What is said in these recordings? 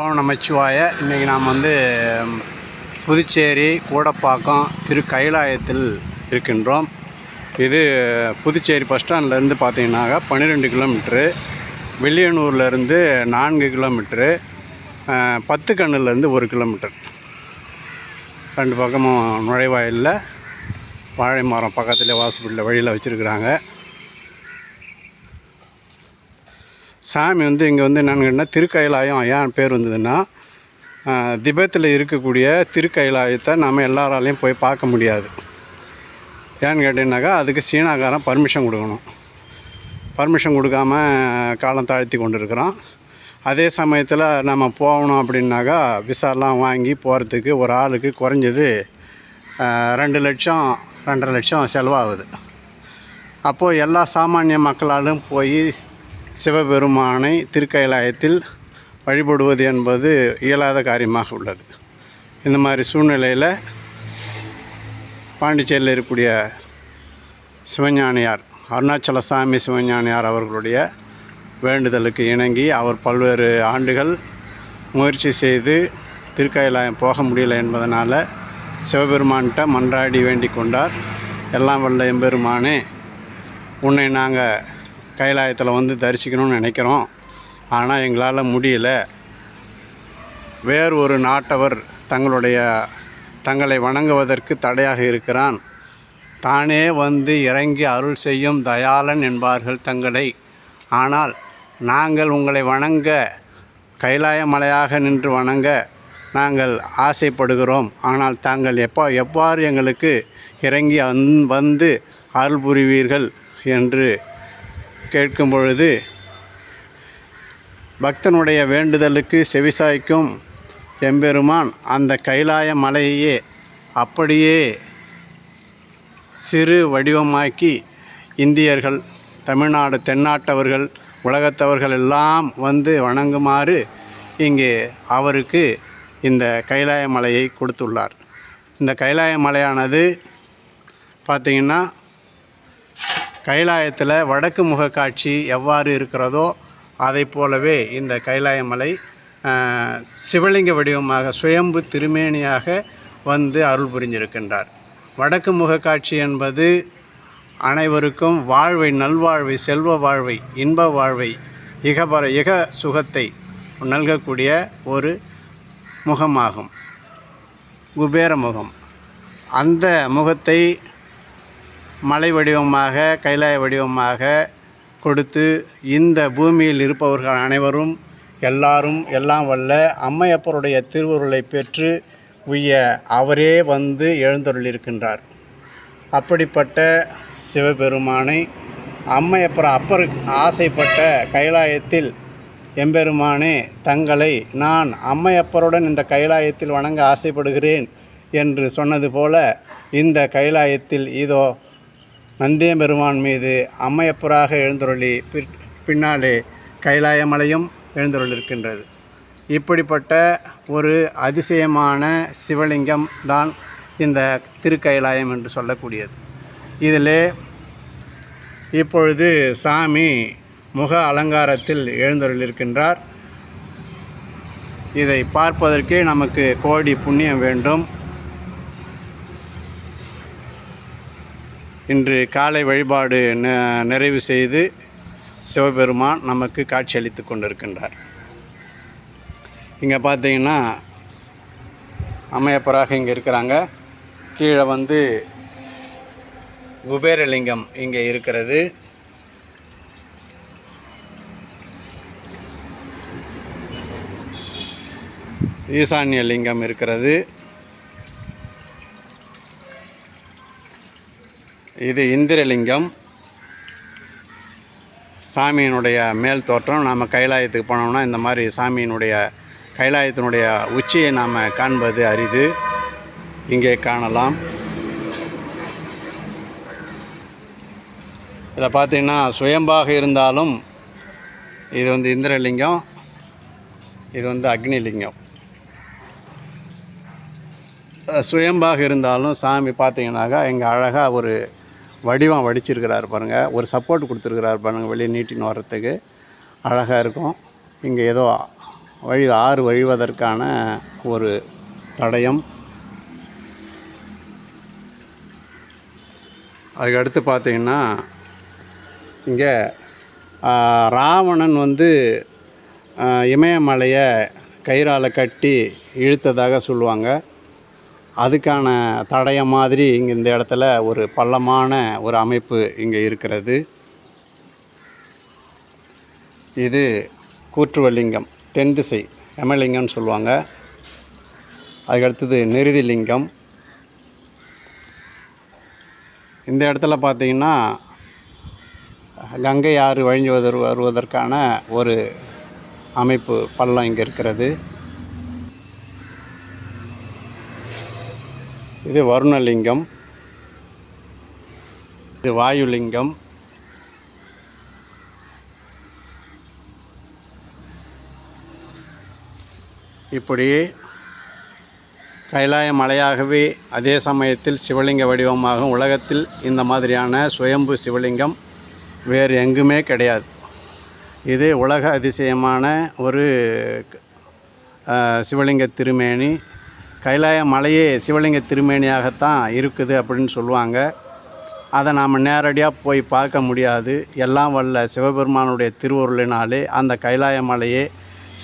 ஓம் நமச்சிவாய இன்றைக்கி நாம் வந்து புதுச்சேரி கூடப்பாக்கம் திரு கைலாயத்தில் இருக்கின்றோம். இது புதுச்சேரி பஸ் ஸ்டாண்ட்லேருந்து பார்த்தீங்கன்னாக்கா பன்னிரெண்டு கிலோமீட்ரு வெள்ளியனூர்லேருந்து நான்கு கிலோமீட்ரு பத்து கண்ணுலேருந்து ஒரு கிலோமீட்டர் ரெண்டு பக்கமும் நுழைவாயிலில் வாழை மரம் பக்கத்தில் வாசப்படியில் வழியில் வச்சுருக்குறாங்க. சாமி வந்து இங்கே வந்து என்னென்னு கேட்டால் திருக்கைலாயம் ஏன் பேர் வந்ததுன்னா திபத்தில் திபெத்தில் இருக்கக்கூடிய திருக்கைலாயத்தை நம்ம எல்லாராலையும் போய் பார்க்க முடியாது. ஏன்னு கேட்டீங்கன்னாக்கா அதுக்கு சீனாக்காரன் பர்மிஷன் கொடுக்கணும். பர்மிஷன் கொடுக்காம காலம் தாழ்த்தி கொண்டு இருக்கிறோம் அதே சமயத்தில் நம்ம போகணும் அப்படின்னாக்கா விசாலாம் வாங்கி போகிறதுக்கு ஒரு ஆளுக்கு குறைஞ்சது ரெண்டு லட்சம் ரெண்டரை லட்சம் செலவாகுது. அப்போது எல்லா சாமானிய மக்களாலும் போய் சிவபெருமானை திருக்கைலாயத்தில் வழிபடுவது என்பது இயலாத காரியமாக உள்ளது. இந்த மாதிரி சூழ்நிலையில் பாண்டிச்சேரியில் இருக்கக்கூடிய சிவஞானியார் அருணாச்சல சாமி சிவஞானியார் அவர்களுடைய வேண்டுதலுக்கு இணங்கி அவர் பல்வேறு ஆண்டுகள் முயற்சி செய்து திருக்கயிலாயம் போக முடியல என்பதனால் சிவபெருமான்கிட்ட மன்றாடி வேண்டிக் கொண்டார். எல்லாம் வல்ல எம்பெருமானே உன்னை நாங்கள் கைலாயத்தில் வந்து தரிசிக்கணும்னு நினைக்கிறோம். ஆனால் எங்களால் முடியல. வேறு ஒரு நாட்டவர் தங்களுடைய தங்களை வணங்குவதற்கு தடையாக இருக்கிறான். தானே வந்து இறங்கி அருள் செய்யும் தயாளன் என்பார்கள் தங்களை. ஆனால் நாங்கள் உங்களை வணங்க கைலாய மலையாக நின்று வணங்க நாங்கள் ஆசைப்படுகிறோம். ஆனால் தாங்கள் எப்போ எவ்வாறு எங்களுக்கு இறங்கி அந் வந்து அருள் புரிவீர்கள் என்று கேட்கும் பொழுது பக்தனுடைய வேண்டுதலுக்கு செவிசாய்க்கும் எம்பெருமான் அந்த கைலாய மலையையே அப்படியே சிறு வடிவமாக்கி இந்தியர்கள் தமிழ்நாடு தென்னாட்டவர்கள் உலகத்தவர்கள் எல்லாம் வந்து வணங்குமாறு இங்கே அவருக்கு இந்த கைலாய மலையை கொடுத்துள்ளார். இந்த கைலாய மலையானது பார்த்திங்கன்னா கைலாயத்தில் வடக்கு முக காட்சி எவ்வாறு இருக்கிறதோ அதை போலவே இந்த கைலாயமலை சிவலிங்க வடிவமாக சுயம்பு திருமேனியாக வந்து அருள் புரிஞ்சிருக்கின்றார் வடக்கு முக காட்சி என்பது அனைவருக்கும் வாழ்வை நல்வாழ்வை செல்வ வாழ்வை இன்ப வாழ்வை இகபர இக சுகத்தை நல்கக்கூடிய ஒரு முகமாகும். குபேர முகம். அந்த முகத்தை மலை வடிவமாக கைலாய வடிவமாக கொடுத்து இந்த பூமியில் இருப்பவர்கள் அனைவரும் எல்லாரும் எல்லாம் வல்ல அம்மையப்பருடைய திருவுருளை பெற்று உய்ய அவரே வந்து எழுந்தருளியிருக்கின்றார். அப்படிப்பட்ட சிவபெருமானை அம்மையப்பர் அப்பர் ஆசைப்பட்ட கைலாயத்தில் எம்பெருமானே தங்களை நான் அம்மையப்பருடன் இந்த கைலாயத்தில் வணங்க ஆசைப்படுகிறேன் என்று சொன்னது போல இந்த கைலாயத்தில் இதோ நந்தியம்பெருமான் மீது அம்மையப்பராக எழுந்தருளி பிற் பின்னாலே கைலாயமலையும் எழுந்தருளிருக்கின்றது. இப்படிப்பட்ட ஒரு அதிசயமான சிவலிங்கம் தான் இந்த திருக்கைலாயம் என்று சொல்லக்கூடியது. இதில் இப்பொழுது சாமி முக அலங்காரத்தில் எழுந்தருளிருக்கின்றார். இதை பார்ப்பதற்கே நமக்கு கோடி புண்ணியம் வேண்டும். இன்று காலை வழிபாடு ந- நிறைவு செய்து சிவபெருமான் நமக்கு காட்சியளித்து கொண்டிருக்கின்றார். இங்கே பார்த்தீங்கன்னா அம்மையப்பராக இங்கே இருக்கிறாங்க. கீழே வந்து குபேரலிங்கம் இங்கே இருக்கிறது. ஈசான்ய லிங்கம் இருக்கிறது. இது இந்திரலிங்கம். சாமியினுடைய மேல் தோற்றம். நாம் கைலாயத்துக்கு போனோம்னா இந்த மாதிரி சாமியினுடைய கைலாயத்தினுடைய உச்சியை நாம் காண்பது அரிது. இங்கே காணலாம். இதில் பார்த்தீங்கன்னா சுயம்பாக இருந்தாலும் இது வந்து இந்திரலிங்கம் இது வந்து அக்னிலிங்கம். சுயம்பாக இருந்தாலும் சாமி பார்த்தீங்கன்னாக்கா இங்கே அழகாக ஒரு வடிவம் வடிச்சிருக்கிறாரு பாருங்கள் ஒரு சப்போர்ட் கொடுத்துருக்கிறாரு பாருங்கள் வெளியே நீட்டின்னு வர்றதுக்கு. அழகாக இருக்கும். இங்கே ஏதோ வழி ஆறு வழிவதற்கான ஒரு தடயம். அதுக்கடுத்து பார்த்தீங்கன்னா இங்கே ராவணன் வந்து இமயமலையை கயிறால் கட்டி இழுத்ததாக சொல்லுவாங்க. அதுக்கான தடயம் மாதிரி இங்கே இந்த இடத்துல ஒரு பள்ளமான ஒரு அமைப்பு இங்கே இருக்கிறது. இது கூற்றுவலிங்கம் தென் திசை எமலிங்கம்னு சொல்லுவாங்க. அதுக்கடுத்தது நெருதிலிங்கம். இந்த இடத்துல பார்த்தீங்கன்னா கங்கை ஆறு வழிஞ்சு வருவதற்கான ஒரு அமைப்பு பள்ளம் இங்கே இருக்கிறது. இது வருணலிங்கம். இது வாயுலிங்கம். இப்படி கைலாய மலையாகவே அதே சமயத்தில் சிவலிங்க வடிவமாகும் உலகத்தில் இந்த மாதிரியான சுயம்பு சிவலிங்கம் வேறு எங்குமே கிடையாது. இது உலக அதிசயமான ஒரு சிவலிங்க திருமேனி கைலாய மலையே சிவலிங்க திருமேனியாகத்தான் இருக்குது அப்படின்னு சொல்லுவாங்க. அதை நாம் நேரடியாக போய் பார்க்க முடியாது. எல்லாம் வல்ல சிவபெருமானுடைய திருவருளினாலே அந்த கைலாய மலையே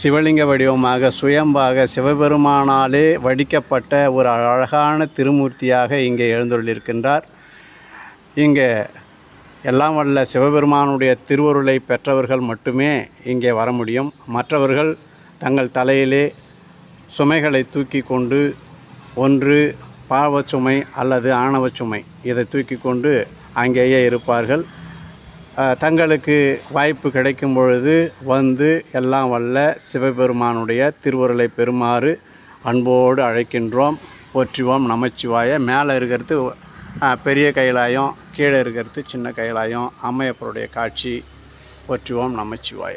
சிவலிங்க வடிவமாக சுயம்பாக சிவபெருமானாலே வடிக்கப்பட்ட ஒரு அழகான திருமூர்த்தியாக இங்கே எழுந்துள்ளிருக்கின்றார் இங்கே எல்லாம் வல்ல சிவபெருமானுடைய திருவருளை பெற்றவர்கள் மட்டுமே இங்கே வர முடியும். மற்றவர்கள் தங்கள் தலையிலே சுமைகளை தூக்கி கொண்டு ஒன்று பாவச்சுமை அல்லது ஆணவச்சுமை. இதை தூக்கி கொண்டு அங்கேயே இருப்பார்கள். தங்களுக்கு வாய்ப்பு கிடைக்கும் பொழுது வந்து எல்லாம் வல்ல சிவபெருமானுடைய திருவுருளை பெறுமாறு அன்போடு அழைக்கின்றோம். போற்றுவோம் நமச்சிவாய. மேலே இருக்கிறது பெரிய கைலாயம் கீழே இருக்கிறது சின்ன கைலாயம் அம்மையப்பருடைய காட்சி. போற்றுவோம் நமச்சிவாய.